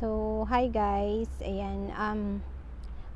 So, hi guys. Ayan, um,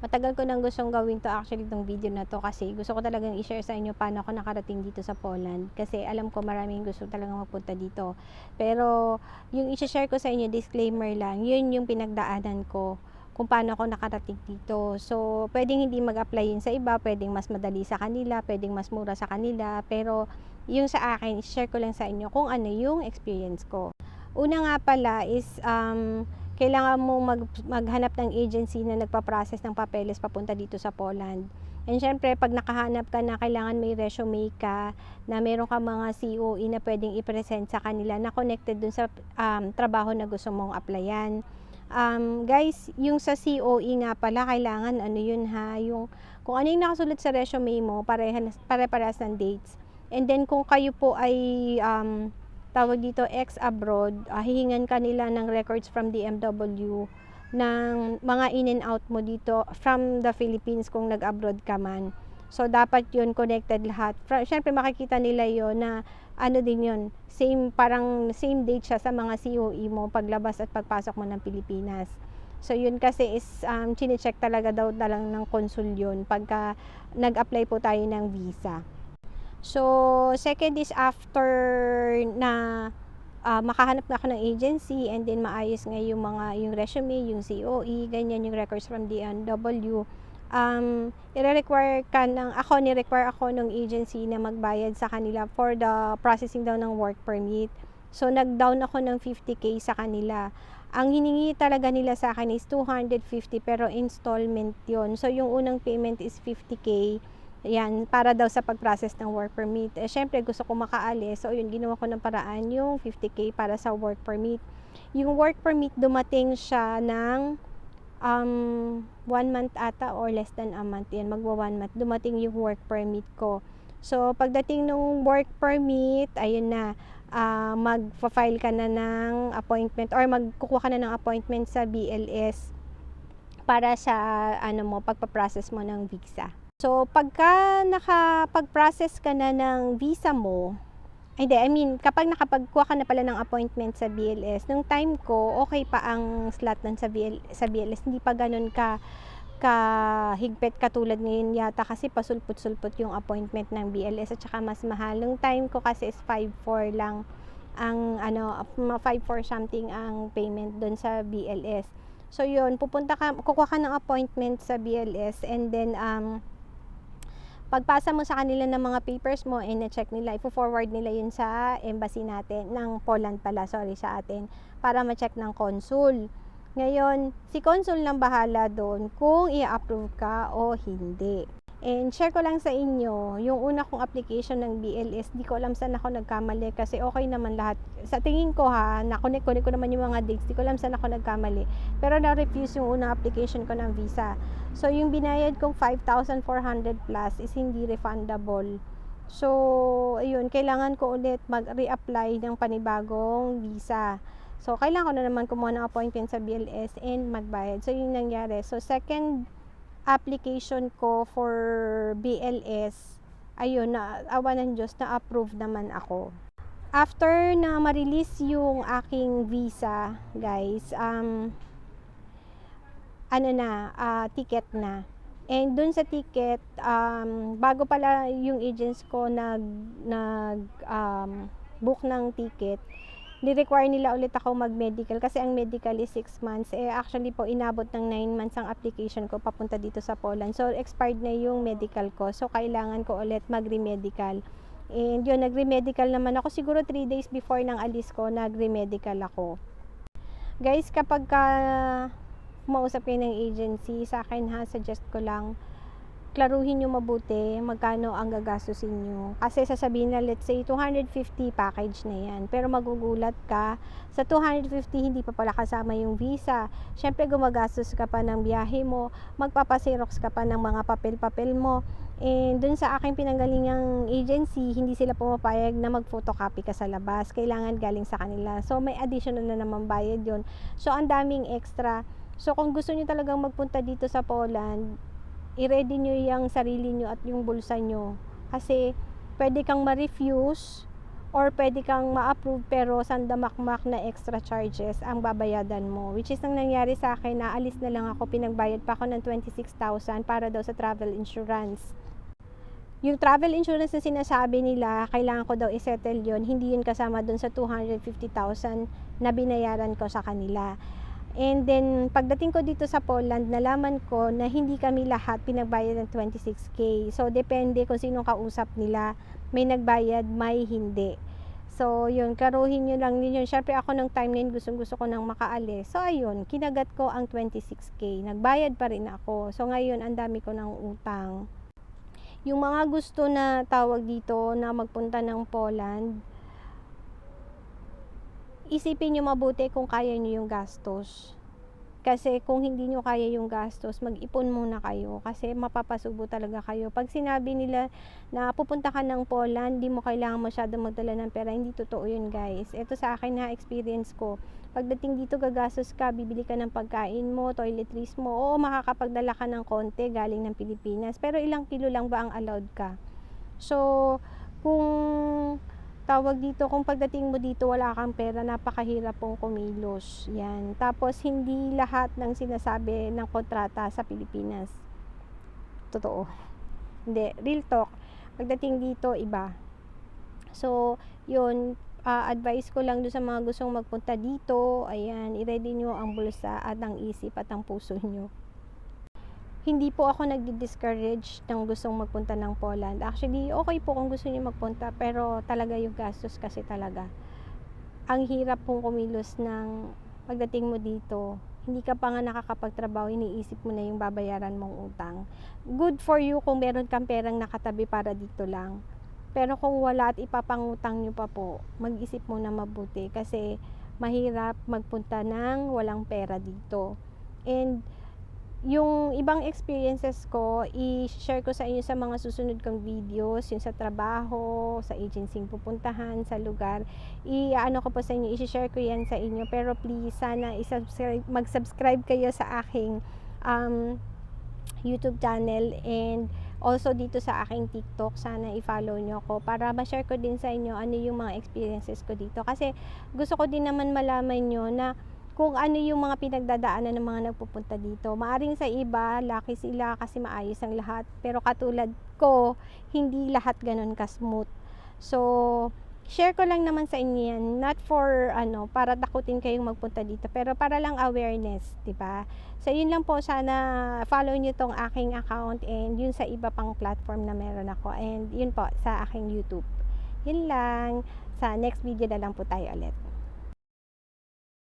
matagal ko nang gustong gawin to actually itong video na to kasi gusto ko talagang i-share sa inyo paano ako nakarating dito sa Poland kasi alam ko maraming gusto talagang magpunta dito. Pero, yung i-share ko sa inyo, disclaimer lang, yun yung pinagdaanan ko kung paano ako nakarating dito. So, pwedeng hindi mag-apply yun sa iba, pwedeng mas madali sa kanila, pwedeng mas mura sa kanila, pero yung sa akin, i-share ko lang sa inyo kung ano yung experience ko. Una nga pala is, um, kailangan mo mag, maghanap ng agency na nagpa-process ng papeles papunta dito sa Poland. And syempre, pag nakahanap ka na kailangan may resume ka, na meron ka mga COE na pwedeng i-present sa kanila na connected dun sa um, trabaho na gusto mong applyan. Um, guys, yung sa COE nga pala, kailangan ano yun ha, yung kung ano yung nakasulat sa resume mo, parehas, pare-parehas ng dates. And then kung kayo po ay um, tawag dito ex-abroad, uh, hihingan ka nila ng records from DMW ng mga in and out mo dito from the Philippines kung nag-abroad ka man. So, dapat yun connected lahat. Siyempre, makikita nila yon na ano din yun, same, parang same date siya sa mga COE mo paglabas at pagpasok mo ng Pilipinas. So, yun kasi is, um, chinecheck talaga daw talang ng konsul yun pagka nag-apply po tayo ng visa. So, second is after na uh, makahanap na ako ng agency and then maayos nga yung mga yung resume, yung COE, ganyan yung records from DNW. Um, i-require ka ng, ako, ni-require ako ng agency na magbayad sa kanila for the processing daw ng work permit. So, nag-down ako ng 50k sa kanila. Ang hiningi talaga nila sa akin is 250 pero installment yon So, yung unang payment is 50k yan, para daw sa pag-process ng work permit. Eh, syempre, gusto ko makaalis. So, yun, ginawa ko ng paraan yung 50k para sa work permit. Yung work permit, dumating siya ng um, one month ata or less than a month. Yan, magwa one month. Dumating yung work permit ko. So, pagdating ng work permit, ayun na, uh, mag-file ka na ng appointment or magkukuha ka na ng appointment sa BLS para sa ano mo pagpa-process mo ng visa. So, pagka nakapag-process ka na ng visa mo, hindi, I mean, kapag nakapagkuha ka na pala ng appointment sa BLS, nung time ko, okay pa ang slot nun sa, BL, sa BLS. Hindi pa ganun ka kahigpit katulad ngayon yata kasi pasulput-sulput yung appointment ng BLS at saka mas mahal. Nung time ko kasi is 5-4 lang ang ano 5-4 something ang payment doon sa BLS. So yun, pupunta ka, kukuha ka ng appointment sa BLS and then um, pagpasa mo sa kanila ng mga papers mo, and check nila, ipo-forward nila yun sa embassy natin, ng Poland pala, sorry, sa atin, para ma-check ng consul. Ngayon, si consul lang bahala doon kung i-approve ka o hindi. And share ko lang sa inyo, yung una kong application ng BLS, di ko alam saan ako nagkamali kasi okay naman lahat. Sa tingin ko ha, nakunik-kunik ko naman yung mga dates, di ko alam saan ako nagkamali. Pero na-refuse yung unang application ko ng visa. So, yung binayad kong 5,400 plus is hindi refundable. So, ayun, kailangan ko ulit mag-reapply ng panibagong visa. So, kailangan ko na naman kumuha ng appointment sa BLS and magbayad. So, yun nangyari. So, second application ko for BLS, ayun, na awa ng Diyos, na approve naman ako. After na ma-release yung aking visa, guys, um, ano na, uh, ticket na. And dun sa ticket, um, bago pala yung agents ko nag, nag um, book ng ticket, ni-require nila ulit ako mag-medical kasi ang medical is 6 months. Eh, actually po, inabot ng 9 months ang application ko papunta dito sa Poland. So, expired na yung medical ko. So, kailangan ko ulit mag-remedical. And yun, nag-remedical naman ako. Siguro 3 days before ng alis ko, nag-remedical ako. Guys, kapag ka mausap kayo ng agency, sa akin ha, suggest ko lang, klaruhin nyo mabuti magkano ang gagastusin nyo. Kasi sasabihin na, let's say, 250 package na yan. Pero magugulat ka, sa 250 hindi pa pala kasama yung visa. Siyempre, gumagastos ka pa ng biyahe mo, magpapasirox ka pa ng mga papel-papel mo. And dun sa aking pinanggalingang agency, hindi sila pumapayag na mag-photocopy ka sa labas. Kailangan galing sa kanila. So, may additional na naman bayad yon So, ang daming extra. So, kung gusto niyo talagang magpunta dito sa Poland, i-ready nyo yung sarili nyo at yung bulsa nyo. Kasi, pwede kang ma-refuse or pwede kang ma-approve pero sandamakmak na extra charges ang babayadan mo. Which is nang nangyari sa akin, naalis na lang ako, pinagbayad pa ako ng 26,000 para daw sa travel insurance. Yung travel insurance na sinasabi nila, kailangan ko daw isettle yon hindi yun kasama dun sa 250,000 na binayaran ko sa kanila. And then, pagdating ko dito sa Poland, nalaman ko na hindi kami lahat pinagbayad ng 26K. So, depende kung sinong kausap nila. May nagbayad, may hindi. So, yun, karuhin nyo lang yun. Siyempre, ako nung time na yun, gustong gusto ko nang makaalis. So, ayun, kinagat ko ang 26K. Nagbayad pa rin ako. So, ngayon, ang dami ko ng utang. Yung mga gusto na tawag dito na magpunta ng Poland, isipin nyo mabuti kung kaya nyo yung gastos. Kasi kung hindi nyo kaya yung gastos, mag-ipon muna kayo kasi mapapasubo talaga kayo. Pag sinabi nila na pupunta ka ng Poland, di mo kailangan masyado magdala ng pera, hindi totoo yun guys. Ito sa akin na experience ko. Pagdating dito gagastos ka, bibili ka ng pagkain mo, toiletries mo, oo makakapagdala ka ng konti galing ng Pilipinas. Pero ilang kilo lang ba ang allowed ka? So, kung tawag dito, kung pagdating mo dito wala kang pera, napakahirap pong kumilos. Yan. Tapos, hindi lahat ng sinasabi ng kontrata sa Pilipinas. Totoo. Hindi. Real talk. Pagdating dito, iba. So, yun, ah, advice ko lang doon sa mga gustong magpunta dito, ayan, i-ready nyo ang bulsa at ang isip at ang puso nyo hindi po ako nagdi-discourage ng gustong magpunta ng Poland. Actually, okay po kung gusto niyo magpunta, pero talaga yung gastos kasi talaga. Ang hirap pong kumilos ng pagdating mo dito. Hindi ka pa nga nakakapagtrabaho, iniisip mo na yung babayaran mong utang. Good for you kung meron kang perang nakatabi para dito lang. Pero kung wala at ipapangutang nyo pa po, mag-isip mo na mabuti kasi mahirap magpunta ng walang pera dito. And yung ibang experiences ko, i-share ko sa inyo sa mga susunod kong videos, yung sa trabaho, sa agency pupuntahan, sa lugar. I-ano ko po sa inyo, i-share ko yan sa inyo. Pero please, sana i-subscribe, mag-subscribe kayo sa aking um, YouTube channel and also dito sa aking TikTok. Sana i-follow nyo ako para ma-share ko din sa inyo ano yung mga experiences ko dito. Kasi gusto ko din naman malaman nyo na kung ano yung mga pinagdadaanan ng mga nagpupunta dito. Maaring sa iba, lucky sila kasi maayos ang lahat. Pero katulad ko, hindi lahat ganun ka-smooth. So, share ko lang naman sa inyo yan. Not for, ano, para takutin kayong magpunta dito. Pero para lang awareness, ba? So, yun lang po. Sana follow nyo tong aking account and yun sa iba pang platform na meron ako. And yun po, sa aking YouTube. Yun lang. Sa next video na lang po tayo ulit.